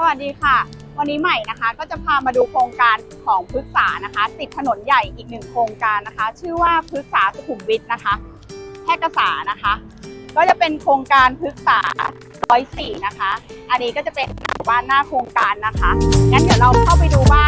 สวัสดีค่ะ วันนี้ใหม่นะคะก็จะพามาดูโครงการของพฤกษานะคะ ติดถนนใหญ่อีกหนึ่งโครงการนะคะ ชื่อว่าพฤกษาสุขุมวิทนะคะแพร่กษานะคะ ก็จะเป็นโครงการพฤกษาร้อยสี่นะคะ อันนี้ก็จะเป็นบ้านหน้าโครงการนะคะงั้นเดี๋ยวเราเข้าไปดูบ้าน